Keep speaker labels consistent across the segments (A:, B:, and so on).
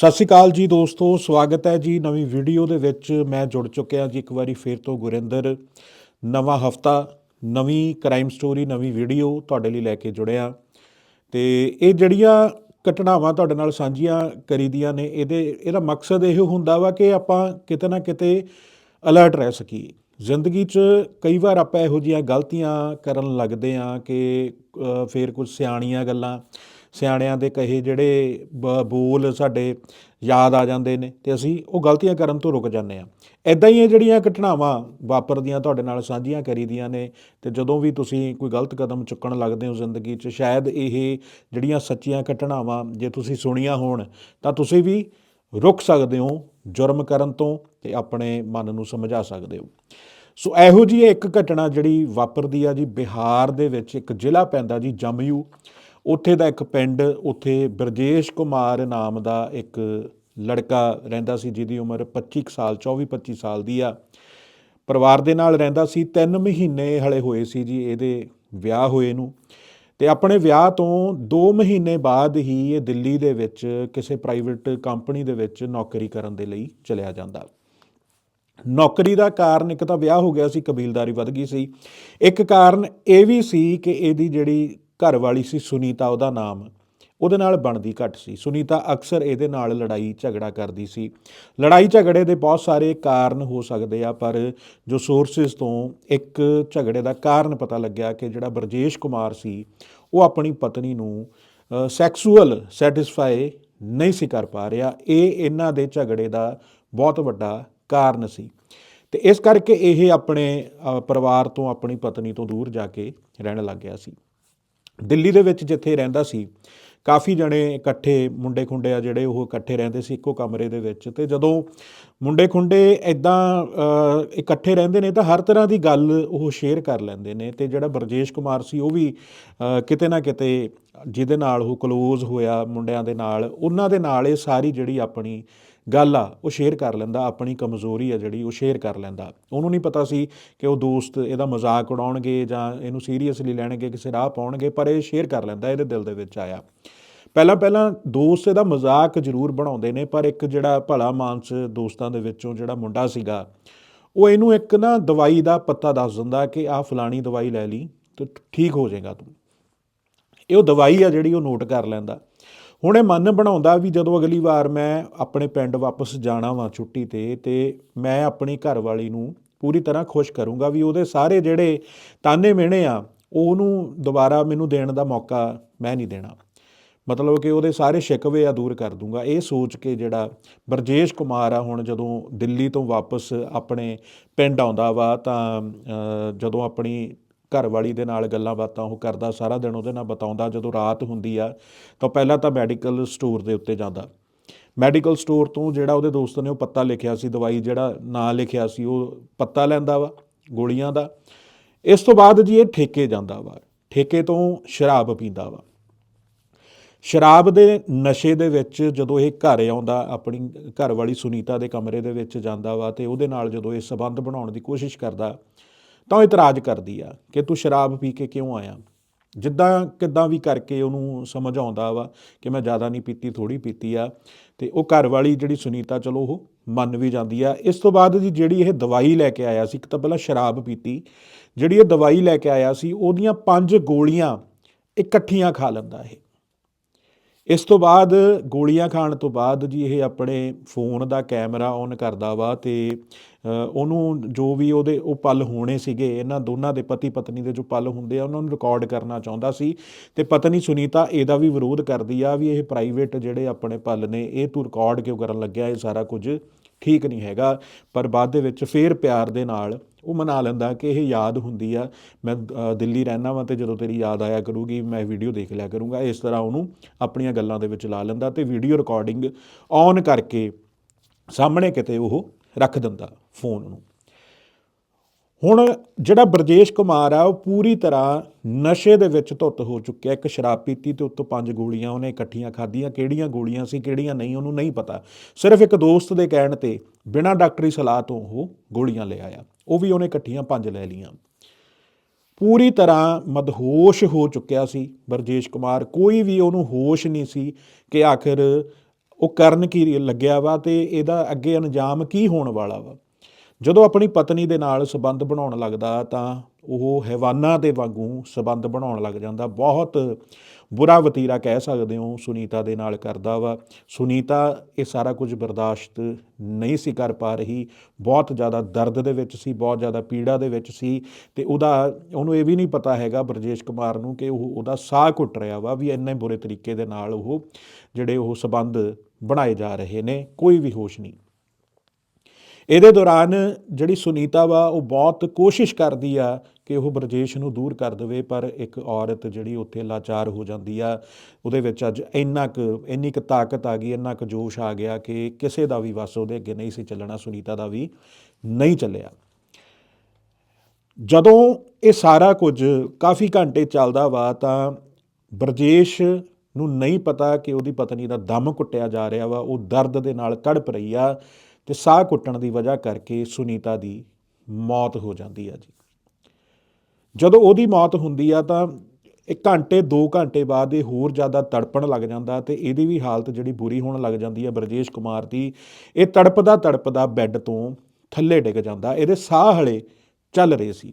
A: ਸਤਿ ਸ਼੍ਰੀ ਅਕਾਲ ਜੀ ਦੋਸਤੋ ਸਵਾਗਤ ਹੈ ਜੀ ਨਵੀਂ ਵੀਡੀਓ ਦੇ ਵਿੱਚ। ਮੈਂ ਜੁੜ ਚੁੱਕਿਆ ਜੀ ਇੱਕ ਵਾਰੀ ਫੇਰ ਤੋਂ ਗੁਰਿੰਦਰ। ਨਵਾਂ ਹਫਤਾ ਨਵੀਂ ਕ੍ਰਾਈਮ ਸਟੋਰੀ ਨਵੀਂ ਵੀਡੀਓ ਤੁਹਾਡੇ ਲਈ ਲੈ ਕੇ ਜੁੜਿਆ। ਤੇ ਇਹ ਜਿਹੜੀਆਂ ਘਟਨਾਵਾਂ ਤੁਹਾਡੇ ਨਾਲ ਸਾਂਝੀਆਂ ਕਰੀਦੀਆਂ ਨੇ ਇਹਦੇ ਇਹਦਾ ਮਕਸਦ ਇਹ ਹੁੰਦਾ ਵਾ ਕਿ ਆਪਾਂ ਕਿਤੇ ਨਾ ਕਿਤੇ ਅਲਰਟ ਰਹਿ ਸਕੀਏ। ਜ਼ਿੰਦਗੀ 'ਚ ਕਈ ਵਾਰ ਆਪਾਂ ਇਹੋ ਜਿਹੀਆਂ ਗਲਤੀਆਂ ਕਰਨ ਲੱਗਦੇ ਆ ਕਿ ਅ, ਫੇਰ ਕੁਝ ਸਿਆਣੀਆਂ ਗੱਲਾਂ ਸਿਆਣਿਆਂ ਦੇ ਕਹੇ ਜਿਹੜੇ ਬ- ਬੋਲ ਸਾਡੇ ਯਾਦ ਆ ਜਾਂਦੇ ਨੇ ਤੇ ਅਸੀਂ ਉਹ ਗਲਤੀਆਂ ਕਰਨ ਤੋਂ ਰੁਕ ਜਾਂਦੇ ਆ ਐਦਾਂ ਹੀ ਇਹ ਜਿਹੜੀਆਂ ਘਟਨਾਵਾਂ ਵਾਪਰਦੀਆਂ ਤੁਹਾਡੇ ਨਾਲ ਸਾਂਝੀਆਂ ਕਰੀਦੀਆਂ ਨੇ ਤੇ ਜਦੋਂ ਵੀ ਤੁਸੀਂ ਕੋਈ ਗਲਤ ਕਦਮ ਚੁੱਕਣ ਲੱਗਦੇ ਹੋ ਜ਼ਿੰਦਗੀ 'ਚ, ਸ਼ਾਇਦ ਇਹ ਜਿਹੜੀਆਂ ਸੱਚੀਆਂ ਘਟਨਾਵਾਂ ਜੇ ਤੁਸੀਂ ਸੁਣੀਆਂ ਹੋਣ ਤਾਂ ਤੁਸੀਂ ਵੀ ਰੁਕ ਸਕਦੇ ਹੋ, ਜੁਰਮ ਕਰਨ ਤੋਂ ਤੇ ਆਪਣੇ ਮਨ ਨੂੰ ਸਮਝਾ ਸਕਦੇ ਹੋ। ਸੋ ਇਹੋ ਜਿਹੀ ਇੱਕ ਘਟਨਾ ਜਿਹੜੀ ਵਾਪਰਦੀ ਆ ਜੀ ਬਿਹਾਰ ਦੇ ਵਿੱਚ, ਇੱਕ ਜ਼ਿਲ੍ਹਾ ਪੈਂਦਾ ਜੀ ਜਮਯੂ ਉੱਥੇ ਦਾ ਇੱਕ ਪਿੰਡ, ਉੱਥੇ ਬਰਜੇਸ਼ ਕੁਮਾਰ ਨਾਮ ਦਾ ਇੱਕ ਲੜਕਾ ਰਹਿੰਦਾ ਸੀ, ਜਿਹਦੀ ਉਮਰ 25 ਕੁ ਸਾਲ 24 25 ਸਾਲ ਦੀ ਆ। ਪਰਿਵਾਰ ਦੇ ਨਾਲ ਰਹਿੰਦਾ ਸੀ 3 ਮਹੀਨੇ ਹਲੇ ਹੋਏ ਸੀ ਜੀ ਇਹਦੇ ਵਿਆਹ ਹੋਏ ਨੂੰ। ਤੇ ਆਪਣੇ ਵਿਆਹ ਤੋਂ 2 ਮਹੀਨੇ ਬਾਅਦ ਹੀ ਇਹ ਦਿੱਲੀ ਦੇ ਵਿੱਚ ਕਿਸੇ ਪ੍ਰਾਈਵੇਟ ਕੰਪਨੀ ਦੇ ਵਿੱਚ ਨੌਕਰੀ ਕਰਨ ਦੇ ਲਈ ਚਲਿਆ ਜਾਂਦਾ। ਨੌਕਰੀ ਦਾ ਕਾਰਨ ਇੱਕ ਤਾਂ ਵਿਆਹ ਹੋ ਗਿਆ ਸੀ, ਕਬੀਲਦਾਰੀ ਵੱਧ ਗਈ ਸੀ। ਇੱਕ ਕਾਰਨ ਇਹ ਵੀ ਸੀ ਕਿ ਇਹਦੀ ਜਿਹੜੀ ਘਰ ਵਾਲੀ ਸੀ ਸੁਨੀਤਾ, ਉਹਦਾ ਨਾਮ। ਉਹਦੇ ਨਾਲ ਬਣਦੀ ਘੱਟ ਸੀ। ਸੁਨੀਤਾ ਅਕਸਰ ਇਹਦੇ ਨਾਲ ਲੜਾਈ ਝਗੜਾ ਕਰਦੀ ਸੀ। ਲੜਾਈ ਝਗੜੇ ਦੇ ਬਹੁਤ ਸਾਰੇ ਕਾਰਨ ਹੋ ਸਕਦੇ ਆ, ਪਰ ਜੋ ਸੋਰਸਸ ਤੋਂ ਇੱਕ ਝਗੜੇ ਦਾ ਕਾਰਨ ਪਤਾ ਲੱਗਿਆ ਕਿ ਜਿਹੜਾ ਬਰਜੇਸ਼ ਕੁਮਾਰ ਸੀ, ਉਹ ਆਪਣੀ ਪਤਨੀ ਨੂੰ ਸੈਕਸੂਅਲ ਸੈਟੀਸਫਾਈ ਨਹੀਂ ਸੀ ਕਰ ਪਾ ਰਿਹਾ। ਇਹ ਇਹਨਾਂ ਦੇ ਝਗੜੇ ਦਾ ਬਹੁਤ ਵੱਡਾ ਕਾਰਨ ਸੀ। ਤੇ ਇਸ ਕਰਕੇ ਇਹ ਆਪਣੇ ਪਰਿਵਾਰ ਤੋਂ, ਆਪਣੀ ਪਤਨੀ ਤੋਂ ਦੂਰ ਜਾ ਕੇ ਰਹਿਣ ਲੱਗ ਗਿਆ ਸੀ। ਦਿੱਲੀ ਦੇ ਵਿੱਚ ਜਿੱਥੇ ਰਹਿੰਦਾ ਸੀ, ਕਾਫੀ ਜਣੇ ਇਕੱਠੇ ਮੁੰਡੇ ਖੁੰਡੇ ਆ ਜਿਹੜੇ ਉਹ ਇਕੱਠੇ ਰਹਿੰਦੇ ਸੀ ਇੱਕੋ ਕਮਰੇ ਦੇ ਵਿੱਚ ਤੇ ਜਦੋਂ ਮੁੰਡੇ ਖੁੰਡੇ ਇਦਾਂ ਇਕੱਠੇ ਰਹਿੰਦੇ ਨੇ ਤਾਂ ਹਰ ਤਰ੍ਹਾਂ ਦੀ ਗੱਲ ਉਹ ਸ਼ੇਅਰ ਕਰ ਲੈਂਦੇ ਨੇ ਤੇ ਜਿਹੜਾ ਬਰਜੇਸ਼ ਕੁਮਾਰ ਸੀ ਉਹ ਵੀ ਕਿਤੇ ਨਾ ਕਿਤੇ ਜਿਹਦੇ ਨਾਲ ਉਹ ਕਲੋਜ਼ ਹੋਇਆ ਮੁੰਡਿਆਂ ਦੇ ਨਾਲ, ਉਹਨਾਂ ਦੇ ਨਾਲ ਇਹ ਸਾਰੀ ਜਿਹੜੀ ਆਪਣੀ ਗੱਲ ਆ, ਉਹ ਸ਼ੇਅਰ ਕਰ ਲੈਂਦਾ, ਆਪਣੀ ਕਮਜ਼ੋਰੀ ਆ ਜਿਹੜੀ, ਉਹ ਸ਼ੇਅਰ ਕਰ ਲੈਂਦਾ। ਉਹਨੂੰ ਨਹੀਂ ਪਤਾ ਸੀ ਕਿ ਉਹ ਦੋਸਤ ਇਹਦਾ ਮਜ਼ਾਕ ਉਡਾਉਣਗੇ ਜਾਂ ਇਹਨੂੰ ਸੀਰੀਅਸਲੀ ਲੈਣਗੇ, ਕਿਸੇ ਰਾਹ ਪਾਉਣਗੇ, ਪਰ ਇਹ ਸ਼ੇਅਰ ਕਰ ਲੈਂਦਾ, ਇਹਦੇ ਦਿਲ ਦੇ ਵਿੱਚ ਆਇਆ। ਪਹਿਲਾਂ ਪਹਿਲਾਂ ਦੋਸਤ ਇਹਦਾ ਮਜ਼ਾਕ ਜ਼ਰੂਰ ਬਣਾਉਂਦੇ ਨੇ, ਪਰ ਇੱਕ ਜਿਹੜਾ ਭਲਾ ਮਾਨਸ ਦੋਸਤਾਂ ਦੇ ਵਿੱਚੋਂ ਜਿਹੜਾ ਮੁੰਡਾ ਸੀਗਾ, ਉਹ ਇਹਨੂੰ ਇੱਕ ਨਾ ਦਵਾਈ ਦਾ ਪੱਤਾ ਦੱਸ ਦਿੰਦਾ ਕਿ ਆਹ ਫਲਾਣੀ ਦਵਾਈ ਲੈ ਲਈ, ਤੇ ਠੀਕ ਹੋ ਜਾਏਗਾ ਤੂੰ। ਇਹ ਉਹ ਦਵਾਈ ਆ ਜਿਹੜੀ ਉਹ ਨੋਟ ਕਰ ਲੈਂਦਾ। ਹੁਣ ਇਹ ਮਨ ਬਣਾਉਂਦਾ ਵੀ ਜਦੋਂ ਅਗਲੀ ਵਾਰ ਮੈਂ ਆਪਣੇ ਪਿੰਡ ਵਾਪਸ ਜਾਣਾ ਵਾਂ ਛੁੱਟੀ ਤੇ ਤੇ ਮੈਂ ਆਪਣੀ ਘਰ ਵਾਲੀ ਨੂੰ ਪੂਰੀ ਤਰ੍ਹਾਂ ਖੁਸ਼ ਕਰੂੰਗਾ ਵੀ ਉਹਦੇ ਸਾਰੇ ਜਿਹੜੇ ਤਾਨੇ ਮਿਹਣੇ ਆ, ਉਹਨੂੰ ਦੁਬਾਰਾ ਮੈਨੂੰ ਦੇਣ ਦਾ ਮੌਕਾ ਮੈਂ ਨਹੀਂ ਦੇਣਾ। ਮਤਲਬ ਕਿ ਉਹਦੇ ਸਾਰੇ ਸ਼ਿਕਵੇ ਆ ਦੂਰ ਕਰ ਦੂੰਗਾ। ਇਹ ਸੋਚ ਕੇ ਜਿਹੜਾ ਬਰਜੇਸ਼ ਕੁਮਾਰ ਆ ਹੁਣ ਜਦੋਂ ਦਿੱਲੀ ਤੋਂ ਵਾਪਸ ਆਪਣੇ ਪਿੰਡ ਆਉਂਦਾ ਵਾ ਤਾਂ ਜਦੋਂ ਆਪਣੀ ਘਰਵਾਲੀ ਦੇ ਨਾਲ ਗੱਲਾਂ ਬਾਤਾਂ, ਉਹ ਕਰਦਾ ਸਾਰਾ ਦਿਨ, ਉਹਦੇ ਨਾਲ ਬਤਾਉਂਦਾ ਜਦੋਂ ਰਾਤ ਹੁੰਦੀ ਆ, ਤਾਂ ਪਹਿਲਾਂ ਤਾਂ ਮੈਡੀਕਲ ਸਟੋਰ ਦੇ ਉੱਤੇ ਜਾਂਦਾ। ਮੈਡੀਕਲ ਸਟੋਰ ਤੋਂ ਜਿਹੜਾ ਉਹਦੇ ਦੋਸਤ ਨੇ ਉਹ ਪੱਤਾ ਲਿਖਿਆ ਸੀ, ਦਵਾਈ ਜਿਹੜਾ ਨਾਂ ਲਿਖਿਆ ਸੀ, ਉਹ ਪੱਤਾ ਲੈਂਦਾ ਵਾ, ਗੋਲੀਆਂ ਦਾ। ਇਸ ਤੋਂ ਬਾਅਦ ਜੀ ਇਹ ਠੇਕੇ ਜਾਂਦਾ ਵਾ, ਠੇਕੇ ਤੋਂ ਸ਼ਰਾਬ ਪੀਂਦਾ ਵਾ। ਸ਼ਰਾਬ ਦੇ ਨਸ਼ੇ ਦੇ ਵਿੱਚ ਜਦੋਂ ਇਹ ਘਰ ਆਉਂਦਾ, ਆਪਣੀ ਘਰ ਵਾਲੀ ਸੁਨੀਤਾ ਦੇ ਕਮਰੇ ਦੇ ਵਿੱਚ ਜਾਂਦਾ ਵਾ, ਤੇ ਉਹਦੇ ਨਾਲ ਜਦੋਂ ਇਹ ਸਬੰਧ ਬਣਾਉਣ ਦੀ ਕੋਸ਼ਿਸ਼ ਕਰਦਾ ਤਾਂ ਉਹ ਇਤਰਾਜ਼ ਕਰਦੀ ਆ ਕਿ ਤੂੰ ਸ਼ਰਾਬ ਪੀ ਕੇ ਕਿਉਂ ਆਇਆ? ਜਿੱਦਾਂ ਕਿੱਦਾਂ ਵੀ ਕਰਕੇ ਉਹਨੂੰ ਸਮਝ ਆਉਂਦਾ ਵਾ ਕਿ ਮੈਂ ਜ਼ਿਆਦਾ ਨਹੀਂ ਪੀਤੀ ਥੋੜੀ ਪੀਤੀ ਆ। ਤੇ ਉਹ ਘਰ ਵਾਲੀ ਜਿਹੜੀ ਸੁਨੀਤਾ, ਚਲੋ ਉਹ ਮੰਨ ਵੀ ਜਾਂਦੀ ਆ। ਇਸ ਤੋਂ ਬਾਅਦ ਜੀ ਜਿਹੜੀ ਇਹ ਦਵਾਈ ਲੈ ਕੇ ਆਇਆ ਸੀ, ਇੱਕ ਤਾਂ ਪਹਿਲਾਂ ਸ਼ਰਾਬ ਪੀਤੀ। ਜਿਹੜੀ ਇਹ ਦਵਾਈ ਲੈ ਕੇ ਆਇਆ ਸੀ, ਉਹਦੀਆਂ ਪੰਜ ਗੋਲੀਆਂ ਇਕੱਠੀਆਂ ਖਾ ਲੈਂਦਾ ਇਹ। ਇਸ ਤੋਂ ਬਾਅਦ ਗੋਲੀਆਂ ਖਾਣ ਤੋਂ ਬਾਅਦ ਜੀ ਇਹ ਆਪਣੇ ਫੋਨ ਦਾ ਕੈਮਰਾ ਔਨ ਕਰਦਾ ਵਾ ਤੇ ਉਹਨੂੰ ਜੋ ਵੀ ਉਹਦੇ ਉਹ ਪਲ ਹੋਣੇ ਸੀਗੇ, ਇਹਨਾਂ ਦੋਨਾਂ ਦੇ ਪਤੀ ਪਤਨੀ ਦੇ ਜੋ ਪਲ ਹੁੰਦੇ ਆ, ਉਹਨਾਂ ਨੂੰ ਰਿਕਾਰਡ ਕਰਨਾ ਚਾਹੁੰਦਾ ਸੀ ਤੇ ਪਤਨੀ ਸੁਨੀਤਾ ਇਹਦਾ ਵੀ ਵਿਰੋਧ ਕਰਦੀ ਆ ਵੀ ਇਹ ਪ੍ਰਾਈਵੇਟ ਜਿਹੜੇ ਆਪਣੇ ਪਲ ਨੇ, ਇਹ ਤੂੰ ਰਿਕਾਰਡ ਕਿਉਂ ਕਰਨ ਲੱਗਿਆ, ਇਹ ਸਾਰਾ ਕੁਝ। ਠੀਕ ਨਹੀਂ ਹੈਗਾ, ਪਰ ਬਾਅਦ ਦੇ ਵਿੱਚ ਫੇਰ ਪਿਆਰ ਦੇ ਨਾਲ ਉਹ ਮਨਾ ਲੈਂਦਾ ਕਿ ਇਹ ਯਾਦ ਹੁੰਦੀ ਆ। ਮੈਂ ਦਿੱਲੀ ਰਹਿਣਾ ਵਾਂ ਤੇ ਜਦੋਂ ਤੇਰੀ ਯਾਦ ਆਇਆ ਕਰੂਗੀ, ਮੈਂ ਵੀਡੀਓ ਦੇਖ ਲਿਆ ਕਰੂੰਗਾ। ਇਸ ਤਰ੍ਹਾਂ ਉਹਨੂੰ ਆਪਣੀਆਂ ਗੱਲਾਂ ਦੇ ਵਿੱਚ ਲਾ ਲੈਂਦਾ ਤੇ ਵੀਡੀਓ ਰਿਕਾਰਡਿੰਗ ਔਨ ਕਰਕੇ ਸਾਹਮਣੇ ਕਿਤੇ ਉਹ ਰੱਖ ਦਿੰਦਾ ਫੋਨ ਨੂੰ। ਹੁਣ ਜਿਹੜਾ ਬਰਜੇਸ਼ ਕੁਮਾਰ ਆ, ਉਹ ਪੂਰੀ ਤਰ੍ਹਾਂ ਨਸ਼ੇ ਦੇ ਵਿੱਚ ਧੁੱਤ ਹੋ ਚੁੱਕਿਆ। ਇੱਕ ਸ਼ਰਾਬ ਪੀਤੀ ਤੇ ਉੱਤੋਂ ਪੰਜ ਗੋਲੀਆਂ ਉਹਨੇ ਇਕੱਠੀਆਂ ਖਾਧੀਆਂ। ਕਿਹੜੀਆਂ ਗੋਲੀਆਂ ਸੀ, ਕਿਹੜੀਆਂ ਨਹੀਂ, ਉਹਨੂੰ ਨਹੀਂ ਪਤਾ। ਸਿਰਫ ਇੱਕ ਦੋਸਤ ਦੇ ਕਹਿਣ ਤੇ ਬਿਨਾਂ ਡਾਕਟਰੀ ਸਲਾਹ ਤੋਂ ਉਹ ਗੋਲੀਆਂ ਲੈ ਆਇਆ। ਉਹ ਵੀ ਉਹਨੇ ਇਕੱਠੀਆਂ ਪੰਜ ਲੈ ਲਈਆਂ। ਪੂਰੀ ਤਰ੍ਹਾਂ ਮਦਹੋਸ਼ ਹੋ ਚੁੱਕਿਆ ਸੀ ਬਰਜੇਸ਼ ਕੁਮਾਰ। ਕੋਈ ਵੀ ਉਹਨੂੰ ਹੋਸ਼ ਨਹੀਂ ਸੀ ਕਿ ਆਖਿਰ ਉਹ ਕਰਨ ਕੀ ਲੱਗਿਆ ਵਾ ਤੇ ਇਹਦਾ ਅੱਗੇ ਅੰਜਾਮ ਕੀ ਹੋਣ ਵਾਲਾ ਵਾ। ਜਦੋਂ ਆਪਣੀ ਪਤਨੀ ਦੇ ਨਾਲ ਸਬੰਧ ਬਣਾਉਣ ਲੱਗਦਾ ਤਾਂ ਉਹ ਹੈਵਾਨਾਂ ਦੇ ਵਾਂਗੂ ਸਬੰਧ ਬਣਾਉਣ ਲੱਗ ਜਾਂਦਾ। ਬਹੁਤ ਬੁਰਾ ਵਤੀਰਾ ਕਹਿ ਸਕਦੇ ਹੋ, ਸੁਨੀਤਾ ਦੇ ਨਾਲ ਕਰਦਾ ਵਾ। ਸੁਨੀਤਾ, ਇਹ ਸਾਰਾ ਕੁਝ ਬਰਦਾਸ਼ਤ ਨਹੀਂ ਸੀ ਕਰ ਪਾ ਰਹੀ। ਬਹੁਤ ਜ਼ਿਆਦਾ ਦਰਦ ਦੇ ਵਿੱਚ ਸੀ, ਬਹੁਤ ਜ਼ਿਆਦਾ ਪੀੜਾ ਦੇ ਵਿੱਚ ਸੀ ਤੇ ਉਹਦਾ, ਉਹਨੂੰ ਇਹ ਵੀ ਨਹੀਂ ਪਤਾ ਹੈਗਾ ਬਰਜੇਸ਼ ਕੁਮਾਰ ਨੂੰ ਕਿ ਉਹ, ਉਹਦਾ ਸਾਹ ਘੁੱਟ ਰਿਹਾ ਵਾ ਵੀ ਇੰਨੇ ਬੁਰੇ ਤਰੀਕੇ ਦੇ ਨਾਲ ਉਹ, ਜਿਹੜੇ ਉਹ ਸਬੰਧ ਬਣਾਏ ਜਾ ਰਹੇ ਨੇ, ਕੋਈ ਵੀ ਹੋਸ਼ ਨਹੀਂ। ਇਹਦੇ ਦੌਰਾਨ ਜਿਹੜੀ ਸੁਨੀਤਾ ਵਾ, ਉਹ ਬਹੁਤ ਕੋਸ਼ਿਸ਼ ਕਰਦੀ ਆ ਕਿ ਉਹ ਬਰਜੇਸ਼ ਨੂੰ ਦੂਰ ਕਰ ਦੇਵੇ, ਪਰ ਇੱਕ ਔਰਤ ਜਿਹੜੀ ਉੱਥੇ ਲਾਚਾਰ ਹੋ ਜਾਂਦੀ ਆ, ਉਹਦੇ ਵਿੱਚ ਅੱਜ ਇੰਨਾ ਕੁ, ਇੰਨੀ ਕੁ ਤਾਕਤ ਆ ਗਈ, ਇੰਨਾ ਕੁ ਜੋਸ਼ ਆ ਗਿਆ ਕਿ ਕਿਸੇ ਦਾ ਵੀ ਵਸ ਉਹਦੇ ਅੱਗੇ ਨਹੀਂ ਸੀ ਚੱਲਣਾ, ਸੁਨੀਤਾ ਦਾ ਵੀ ਨਹੀਂ ਚੱਲਿਆ। ਜਦੋਂ ਇਹ ਸਾਰਾ ਕੁਝ ਕਾਫੀ ਘੰਟੇ ਚੱਲਦਾ ਵਾ, ਤਾਂ ਬਰਜੇਸ਼ ਨੂੰ ਨਹੀਂ ਪਤਾ ਕਿ ਉਹਦੀ ਪਤਨੀ ਦਾ ਦਮ ਕੁੱਟਿਆ ਜਾ ਰਿਹਾ ਵਾ, ਉਹ ਦਰਦ ਦੇ ਨਾਲ ਕੜਪ ਰਹੀ ਆ ਤੇ ਸਾਹ ਕੁੱਟਣ ਦੀ ਵਜ੍ਹਾ ਕਰਕੇ ਸੁਨੀਤਾ ਦੀ ਮੌਤ ਹੋ ਜਾਂਦੀ ਆ ਜੀ। ਜਦੋਂ ਉਹਦੀ ਮੌਤ ਹੁੰਦੀ ਆ ਤਾਂ ਇੱਕ ਘੰਟੇ 2 ਘੰਟੇ ਬਾਅਦ ਇਹ ਹੋਰ ਜ਼ਿਆਦਾ ਤੜਪਣ ਲੱਗ ਜਾਂਦਾ ਤੇ ਇਹਦੀ ਵੀ ਹਾਲਤ ਜਿਹੜੀ ਬੁਰੀ ਹੋਣ ਲੱਗ ਜਾਂਦੀ ਆ ਬਰਜੇਸ਼ ਕੁਮਾਰ ਦੀ, ਇਹ ਤੜਪਦਾ ਤੜਪਦਾ ਬੈੱਡ ਤੋਂ ਥੱਲੇ ਡਿੱਗ ਜਾਂਦਾ, ਇਹਦੇ ਸਾਹ ਹਲੇ ਚੱਲ ਰਹੇ ਸੀ।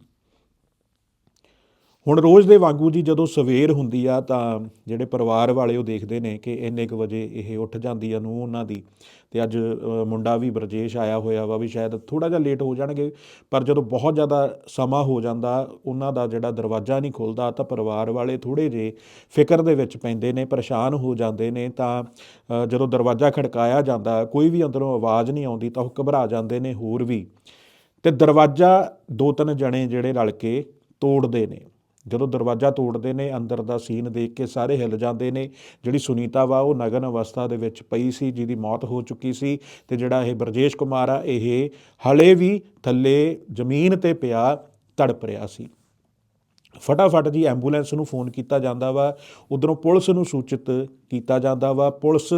A: ਹੁਣ ਰੋਜ਼ ਦੇ ਵਾਂਗੂ ਜੀ ਜਦੋਂ ਸਵੇਰ ਹੁੰਦੀ ਆ ਤਾਂ ਜਿਹੜੇ ਪਰਿਵਾਰ ਵਾਲੇ ਉਹ ਦੇਖਦੇ ਨੇ ਕਿ ਇੰਨੇ ਕੁ ਵਜੇ ਇਹ ਉੱਠ ਜਾਂਦੀ ਆ ਨੂੰ ਉਹਨਾਂ ਦੀ। ਤੇ ਅੱਜ ਮੁੰਡਾ ਵੀ ਬਰਜੇਸ਼ ਆਇਆ ਹੋਇਆ ਵਾ ਵੀ ਸ਼ਾਇਦ ਥੋੜਾ ਜਿਹਾ ਲੇਟ ਹੋ ਜਾਣਗੇ, ਪਰ ਜਦੋਂ ਬਹੁਤ ਜ਼ਿਆਦਾ ਸਮਾਂ ਹੋ ਜਾਂਦਾ, ਉਹਨਾਂ ਦਾ ਜਿਹੜਾ ਦਰਵਾਜ਼ਾ ਨਹੀਂ ਖੁੱਲਦਾ ਤਾਂ ਪਰਿਵਾਰ ਵਾਲੇ ਥੋੜੇ ਜੇ ਫਿਕਰ ਦੇ ਵਿੱਚ ਪੈਂਦੇ ਨੇ, ਪਰੇਸ਼ਾਨ ਹੋ ਜਾਂਦੇ ਨੇ ਤਾਂ ਜਦੋਂ ਦਰਵਾਜ਼ਾ ਖੜਕਾਇਆ ਜਾਂਦਾ, ਕੋਈ ਵੀ ਅੰਦਰੋਂ ਆਵਾਜ਼ ਨਹੀਂ ਆਉਂਦੀ ਤਾਂ ਉਹ ਘਬਰਾ ਜਾਂਦੇ ਨੇ ਹੋਰ ਵੀ। ਤੇ ਦਰਵਾਜ਼ਾ ਦੋ ਤਿੰਨ ਜਣੇ ਜਿਹੜੇ ਰਲ ਕੇ ਤੋੜਦੇ ਨੇ। ਜਦੋਂ ਦਰਵਾਜ਼ਾ ਤੋੜਦੇ ਨੇ, ਅੰਦਰ ਦਾ ਸੀਨ ਦੇਖ ਕੇ ਸਾਰੇ ਹਿੱਲ ਜਾਂਦੇ ਨੇ। ਜਿਹੜੀ ਸੁਨੀਤਾ ਵਾ, ਉਹ ਨਗਨ ਅਵਸਥਾ ਦੇ ਵਿੱਚ ਪਈ ਸੀ, ਜਿਹਦੀ ਮੌਤ ਹੋ ਚੁੱਕੀ ਸੀ ਤੇ ਜਿਹੜਾ ਇਹ ਬਰਜੇਸ਼ ਕੁਮਾਰ ਆ, ਇਹ ਹਲੇ ਵੀ ਥੱਲੇ ਜ਼ਮੀਨ ਤੇ ਪਿਆ, ਤੜਪ ਰਿਹਾ ਸੀ। ਫਟਾਫਟ ਜੀ ਐਂਬੂਲੈਂਸ ਨੂੰ ਫੋਨ ਕੀਤਾ ਜਾਂਦਾ ਵਾ, ਉਧਰੋਂ ਪੁਲਿਸ ਨੂੰ ਸੂਚਿਤ ਕੀਤਾ ਜਾਂਦਾ ਵਾ। ਪੁਲਿਸ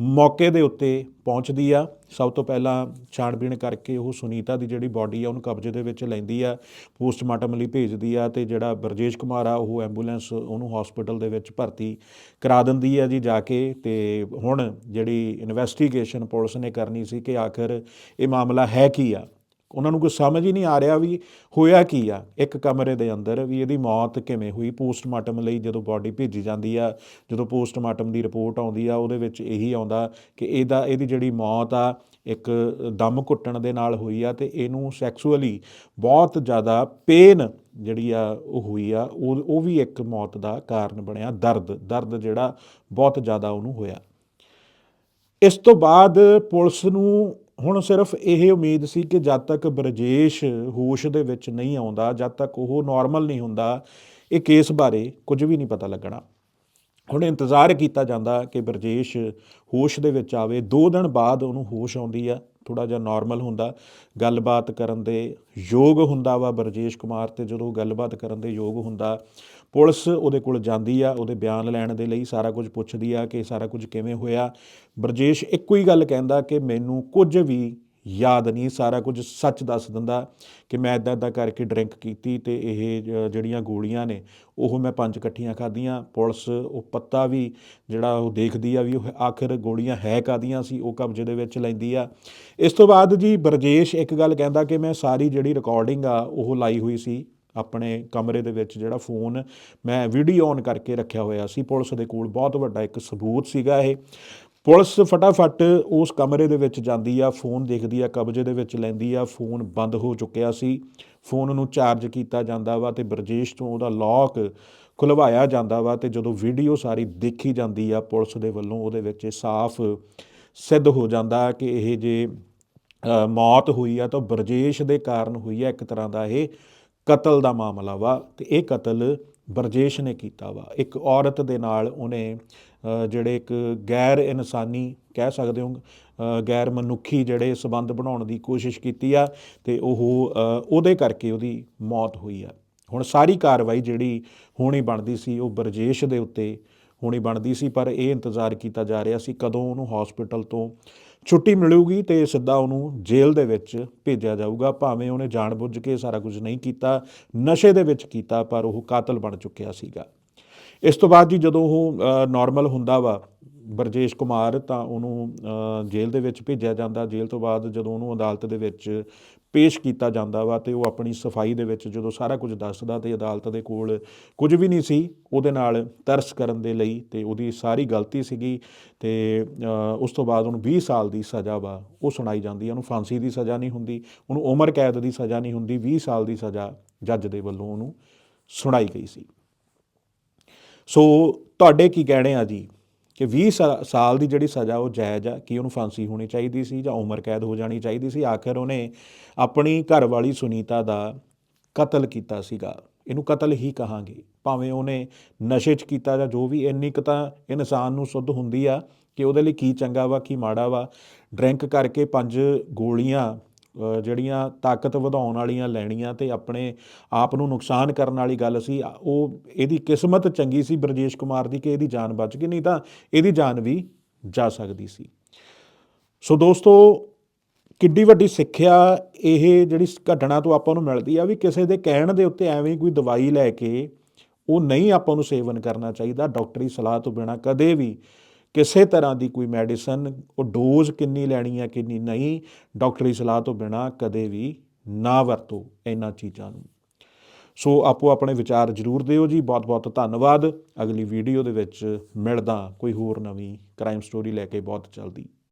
A: ਮੌਕੇ ਦੇ ਉੱਤੇ ਪਹੁੰਚਦੀ ਆ। ਸਭ ਤੋਂ ਪਹਿਲਾਂ ਛਾਣਬੀਣ ਕਰਕੇ ਉਹ ਸੁਨੀਤਾ ਦੀ ਜਿਹੜੀ ਬਾਡੀ ਆ, ਉਹਨੂੰ ਕਬਜ਼ੇ ਦੇ ਵਿੱਚ ਲੈਂਦੀ ਆ, ਪੋਸਟਮਾਰਟਮ ਲਈ ਭੇਜਦੀ ਆ ਤੇ ਜਿਹੜਾ ਬਰਜੇਸ਼ ਕੁਮਾਰ ਆ, ਉਹ ਐਂਬੂਲੈਂਸ ਉਹਨੂੰ ਹਸਪੀਟਲ ਦੇ ਵਿੱਚ ਭਰਤੀ ਕਰਾ ਦਿੰਦੀ ਆ ਜੀ ਜਾ ਕੇ। ਤੇ ਹੁਣ ਜਿਹੜੀ ਇਨਵੈਸਟੀਗੇਸ਼ਨ ਪੁਲਿਸ ਨੇ ਕਰਨੀ ਸੀ ਕਿ ਆਖਰ ਇਹ ਮਾਮਲਾ ਹੈ ਕੀ ਆ? ਉਹਨਾਂ ਨੂੰ ਕੋਈ ਸਮਝ ਹੀ ਨਹੀਂ ਆ ਰਿਹਾ ਵੀ ਹੋਇਆ ਕੀ ਆ। ਇੱਕ ਕਮਰੇ ਦੇ ਅੰਦਰ ਵੀ ਇਹਦੀ ਮੌਤ ਕਿਵੇਂ ਹੋਈ, ਪੋਸਟਮਾਰਟਮ ਲਈ ਜਦੋਂ ਬਾਡੀ ਭੇਜੀ ਜਾਂਦੀ ਆ, ਜਦੋਂ ਪੋਸਟਮਾਰਟਮ ਦੀ ਰਿਪੋਰਟ ਆਉਂਦੀ ਆ, ਉਹਦੇ ਵਿੱਚ ਇਹੀ ਆਉਂਦਾ ਕਿ ਇਹਦਾ, ਇਹਦੀ ਜਿਹੜੀ ਮੌਤ ਆ, ਇੱਕ ਦਮ ਘੁੱਟਣ ਦੇ ਨਾਲ ਹੋਈ ਆ ਤੇ ਇਹਨੂੰ ਸੈਕਸੁਅਲੀ ਬਹੁਤ ਜ਼ਿਆਦਾ ਪੇਨ ਜਿਹੜੀ ਆ ਉਹ ਹੋਈ ਆ, ਉਹ ਉਹ ਵੀ ਇੱਕ ਮੌਤ ਦਾ ਕਾਰਨ ਬਣਿਆ, ਦਰਦ ਦਰਦ ਜਿਹੜਾ ਬਹੁਤ ਜ਼ਿਆਦਾ ਉਹਨੂੰ ਹੋਇਆ। ਇਸ ਤੋਂ ਬਾਅਦ ਪੁਲਿਸ ਨੂੰ ਹੁਣ ਸਿਰਫ ਇਹ ਉਮੀਦ ਸੀ ਕਿ ਜਦ ਤੱਕ ਬ੍ਰਜੇਸ਼ ਹੋਸ਼ ਦੇ ਵਿੱਚ ਨਹੀਂ ਆਉਂਦਾ, ਜਦ ਤੱਕ ਉਹ ਨਾਰਮਲ ਨਹੀਂ ਹੁੰਦਾ, ਇਹ ਕੇਸ ਬਾਰੇ ਕੁਝ ਵੀ ਨਹੀਂ ਪਤਾ ਲੱਗਣਾ। ਹੁਣ ਇੰਤਜ਼ਾਰ ਕੀਤਾ ਜਾਂਦਾ ਕਿ ਬਰਜੇਸ਼ ਹੋਸ਼ ਦੇ ਵਿੱਚ ਆਵੇ। 2 ਦਿਨ ਬਾਅਦ ਉਹਨੂੰ ਹੋਸ਼ ਆਉਂਦੀ ਆ ਥੋੜਾ ਜਿਹਾ ਨਾਰਮਲ ਹੁੰਦਾ। ਗੱਲਬਾਤ ਕਰਨ ਦੇ ਯੋਗ ਹੁੰਦਾ ਵਾ ਬਰਜੇਸ਼ ਕੁਮਾਰ ਤੇ ਜਦੋਂ ਗੱਲਬਾਤ ਕਰਨ ਦੇ ਯੋਗ ਹੁੰਦਾ ਪੁਲਿਸ ਉਹਦੇ ਕੋਲ ਜਾਂਦੀ ਆ, ਉਹਦੇ ਬਿਆਨ ਲੈਣ ਦੇ ਲਈ ਸਾਰਾ ਕੁਝ ਪੁੱਛਦੀ ਆ ਕਿ ਸਾਰਾ ਕੁਝ ਕਿਵੇਂ ਹੋਇਆ। ਬਰਜੇਸ਼ ਇੱਕੋ ਹੀ ਗੱਲ ਕਹਿੰਦਾ ਕਿ ਮੈਨੂੰ ਕੁਝ ਵੀ ਯਾਦ ਨਹੀਂ, ਸਾਰਾ ਕੁਝ ਸੱਚ ਦੱਸ ਦਿੰਦਾ ਕਿ ਮੈਂ ਇਦਾਂ ਇਦਾਂ ਕਰਕੇ ਡਰਿੰਕ ਕੀਤੀ ਤੇ ਇਹ ਜਿਹੜੀਆਂ ਗੋਲੀਆਂ ਨੇ, ਉਹ ਮੈਂ ਪੰਜ ਇਕੱਠੀਆਂ ਖਾਧੀਆਂ। ਪੁਲਿਸ ਉਹ ਪੱਤਾ ਵੀ ਜਿਹੜਾ ਉਹ ਦੇਖਦੀ ਆ ਵੀ ਉਹ ਆਖਿਰ ਗੋਲੀਆਂ ਹੈ ਕਾਦੀਆਂ ਸੀ, ਉਹ ਕਬਜ਼ੇ ਦੇ ਵਿੱਚ ਲੈਂਦੀ ਆ। ਇਸ ਤੋਂ ਬਾਅਦ ਜੀ ਬਰਜੇਸ਼ ਇੱਕ ਗੱਲ ਕਹਿੰਦਾ ਕਿ ਮੈਂ ਸਾਰੀ ਜਿਹੜੀ ਰਿਕਾਰਡਿੰਗ ਆ, ਉਹ ਲਾਈ ਹੋਈ ਸੀ। ਆਪਣੇ ਕਮਰੇ ਦੇ ਵਿੱਚ ਜਿਹੜਾ ਫੋਨ ਮੈਂ ਵੀਡੀਓ ਔਨ ਕਰਕੇ ਰੱਖਿਆ ਹੋਇਆ ਸੀ, ਪੁਲਿਸ ਦੇ ਕੋਲ ਬਹੁਤ ਵੱਡਾ ਇੱਕ ਸਬੂਤ ਸੀਗਾ ਇਹ। ਪੁਲਿਸ ਫਟਾਫਟ ਉਸ ਕਮਰੇ ਦੇ ਵਿੱਚ ਜਾਂਦੀ ਆ, ਫੋਨ ਦੇਖਦੀ ਆ, ਕਬਜ਼ੇ ਦੇ ਵਿੱਚ ਲੈਂਦੀ ਆ, ਫੋਨ ਬੰਦ ਹੋ ਚੁੱਕਿਆ ਸੀ। ਫੋਨ ਨੂੰ ਚਾਰਜ ਕੀਤਾ ਜਾਂਦਾ ਵਾ ਤੇ ਬਰਜੇਸ਼ ਤੋਂ ਉਹਦਾ ਲੌਕ ਖੁਲਵਾਇਆ ਜਾਂਦਾ ਵਾ ਤੇ ਜਦੋਂ ਵੀਡੀਓ ਸਾਰੀ ਦੇਖੀ ਜਾਂਦੀ ਆ, ਪੁਲਿਸ ਦੇ ਵੱਲੋਂ ਉਹਦੇ ਵਿੱਚ ਸਾਫ਼ ਸਿੱਧ ਹੋ ਜਾਂਦਾ ਕਿ ਇਹ ਜੇ ਮੌਤ ਹੋਈ ਆ ਤਾਂ ਬਰਜੇਸ਼ ਦੇ ਕਾਰਨ ਹੋਈ ਆ ਇੱਕ ਤਰ੍ਹਾਂ ਦਾ ਇਹ ਕਤਲ ਦਾ ਮਾਮਲਾ ਵਾ ਤੇ ਇਹ ਕਤਲ ਬਰਜੇਸ਼ ਨੇ ਕੀਤਾ ਵਾ। ਇੱਕ ਔਰਤ ਦੇ ਨਾਲ ਉਹਨੇ ਜਿਹੜੇ ਇੱਕ ਗੈਰ ਇਨਸਾਨੀ ਕਹਿ ਸਕਦੇ ਹੋ ਗੈਰ ਮਨੁੱਖੀ ਜਿਹੜੇ ਸਬੰਧ ਬਣਾਉਣ ਦੀ ਕੋਸ਼ਿਸ਼ ਕੀਤੀ ਆ ਤੇ ਉਹ ਉਹਦੇ ਕਰਕੇ ਉਹਦੀ ਮੌਤ ਹੋਈ ਆ। ਹੁਣ ਸਾਰੀ ਕਾਰਵਾਈ ਜਿਹੜੀ ਹੋਣੀ ਬਣਦੀ ਸੀ ਉਹ ਬਰਜੇਸ਼ ਦੇ ਉੱਤੇ ਹੋਣੀ ਬਣਦੀ ਸੀ, ਪਰ ਇਹ ਇੰਤਜ਼ਾਰ ਕੀਤਾ ਜਾ ਰਿਹਾ ਸੀ ਕਦੋਂ ਉਹਨੂੰ ਹਸਪੀਟਲ ਤੋਂ ਛੁੱਟੀ ਮਿਲੂਗੀ ਤੇ ਸਿੱਧਾ ਉਹਨੂੰ ਜੇਲ੍ਹ ਦੇ ਵਿੱਚ ਭੇਜਿਆ ਜਾਊਗਾ। ਭਾਵੇਂ ਉਹਨੇ ਜਾਣਬੁੱਝ ਕੇ ਸਾਰਾ ਕੁਝ ਨਹੀਂ ਕੀਤਾ, ਨਸ਼ੇ ਦੇ ਵਿੱਚ ਕੀਤਾ, ਪਰ ਉਹ ਕਾਤਲ ਬਣ ਚੁੱਕਿਆ ਸੀਗਾ। ਇਸ ਤੋਂ ਬਾਅਦ ਜੀ ਜਦੋਂ ਉਹ ਨਾਰਮਲ ਹੁੰਦਾ ਵਾ, ਬਰਜੇਸ਼ ਕੁਮਾਰ ਤਾਂ ਉਹਨੂੰ ਜੇਲ੍ਹ ਦੇ ਵਿੱਚ ਭੇਜਿਆ ਜਾਂਦਾ। ਜੇਲ੍ਹ ਤੋਂ ਬਾਅਦ ਜਦੋਂ ਉਹਨੂੰ ਅਦਾਲਤ ਦੇ ਵਿੱਚ ਪੇਸ਼ ਕੀਤਾ ਜਾਂਦਾ ਵਾ ਤੇ ਉਹ ਆਪਣੀ ਸਫ਼ਾਈ ਦੇ ਵਿੱਚ ਜਦੋਂ ਸਾਰਾ ਕੁਝ ਦੱਸਦਾ ਤੇ ਅਦਾਲਤ ਦੇ ਕੋਲ ਕੁਝ ਵੀ ਨਹੀਂ ਸੀ, ਉਹਦੇ ਨਾਲ ਤਰਸ ਕਰਨ ਦੇ ਲਈ ਤੇ ਉਹਦੀ ਸਾਰੀ ਗਲਤੀ ਸੀਗੀ ਤੇ ਉਸ ਤੋਂ ਬਾਅਦ ਉਹਨੂੰ 20 ਸਾਲ ਦੀ ਸਜ਼ਾ ਵਾ, ਉਹ ਸੁਣਾਈ ਜਾਂਦੀ ਹੈ ਉਹਨੂੰ ਫਾਂਸੀ ਦੀ ਸਜ਼ਾ ਨਹੀਂ ਹੁੰਦੀ, ਉਹਨੂੰ ਉਮਰ ਕੈਦ ਦੀ ਸਜ਼ਾ ਨਹੀਂ ਹੁੰਦੀ 20 ਸਾਲ ਦੀ ਸਜ਼ਾ ਜੱਜ ਦੇ ਵੱਲੋਂ ਉਹਨੂੰ ਸੁਣਾਈ ਗਈ ਸੀ। ਸੋ ਤੁਹਾਡੇ ਕੀ ਕਹਿਣੇ ਆ ਜੀ? ਕਿ 20 ਸਾ- ਸਾਲ ਦੀ ਜਿਹੜੀ ਸਜ਼ਾ, ਉਹ ਜਾਇਜ਼ ਆ, ਕਿ ਉਹਨੂੰ ਫਾਂਸੀ ਹੋਣੀ ਚਾਹੀਦੀ ਸੀ ਜਾਂ ਉਮਰ ਕੈਦ ਹੋ ਜਾਣੀ ਚਾਹੀਦੀ ਸੀ? ਆਖਿਰ ਉਹਨੇ ਆਪਣੀ ਘਰਵਾਲੀ ਸੁਨੀਤਾ ਦਾ ਕਤਲ ਕੀਤਾ ਸੀਗਾ। ਇਹਨੂੰ ਕਤਲ ਹੀ ਕਹਾਂਗੇ। ਭਾਵੇਂ ਉਹਨੇ ਨਸ਼ੇ 'ਚ ਕੀਤਾ ਜਾਂ ਜੋ ਵੀ, ਇੰਨੀ ਕੁ ਤਾਂ ਇਨਸਾਨ ਨੂੰ ਸੁੱਧ ਹੁੰਦੀ ਆ ਕਿ ਉਹਦੇ ਲਈ ਕੀ ਚੰਗਾ ਵਾ, ਕੀ ਮਾੜਾ ਵਾ। ਡਰਿੰਕ ਕਰਕੇ ਪੰਜ ਗੋਲੀਆਂ ਜਿਹੜੀਆਂ ਤਾਕਤ ਵਧਾਉਣ ਵਾਲੀਆਂ ਲੈਣੀਆਂ ਤੇ ਆਪਣੇ ਆਪ ਨੂੰ ਨੁਕਸਾਨ ਕਰਨ ਵਾਲੀ ਗੱਲ ਸੀ ਉਹ ਇਹਦੀ ਕਿਸਮਤ ਚੰਗੀ ਸੀ ਬ੍ਰਜੇਸ਼ ਕੁਮਾਰ ਦੀ ਕਿ ਇਹਦੀ ਜਾਨ ਬਚ ਗਈ, ਨਹੀਂ ਤਾਂ ਇਹਦੀ ਜਾਨ ਵੀ ਜਾ ਸਕਦੀ ਸੀ। ਸੋ ਦੋਸਤੋ, ਕਿੱਡੀ ਵੱਡੀ ਸਿੱਖਿਆ ਇਹ ਜਿਹੜੀ ਘਟਨਾ ਤੋਂ ਆਪਾਂ ਨੂੰ ਮਿਲਦੀ ਆ ਵੀ ਕਿਸੇ ਦੇ ਕਹਿਣ ਦੇ ਉੱਤੇ ਐਵੇਂ ਕੋਈ ਦਵਾਈ ਲੈ ਕੇ ਉਹ ਨਹੀਂ ਆਪਾਂ ਨੂੰ ਸੇਵਨ ਕਰਨਾ ਚਾਹੀਦਾ, ਡਾਕਟਰੀ ਸਲਾਹ ਤੋਂ ਬਿਨਾ ਕਦੇ ਵੀ। ਕਿਸੇ ਤਰ੍ਹਾਂ ਦੀ ਕੋਈ ਮੈਡੀਸਨ, ਉਹ ਡੋਜ਼ ਕਿੰਨੀ ਲੈਣੀ ਹੈ, ਕਿੰਨੀ ਨਹੀਂ, ਡਾਕਟਰੀ ਸਲਾਹ ਤੋਂ ਬਿਨਾ ਕਦੇ ਵੀ ਨਾ ਵਰਤੋ ਇਹਨਾਂ ਚੀਜ਼ਾਂ ਨੂੰ। ਸੋ ਆਪੋ ਆਪਣੇ ਵਿਚਾਰ ਜਰੂਰ ਦਿਓ ਜੀ। ਬਹੁਤ ਬਹੁਤ ਧੰਨਵਾਦ। ਅਗਲੀ ਵੀਡੀਓ ਦੇ ਵਿੱਚ ਮਿਲਦਾ ਕੋਈ ਹੋਰ ਨਵੀਂ ਕ੍ਰਾਈਮ ਸਟੋਰੀ ਲੈ ਕੇ ਬਹੁਤ ਜਲਦੀ।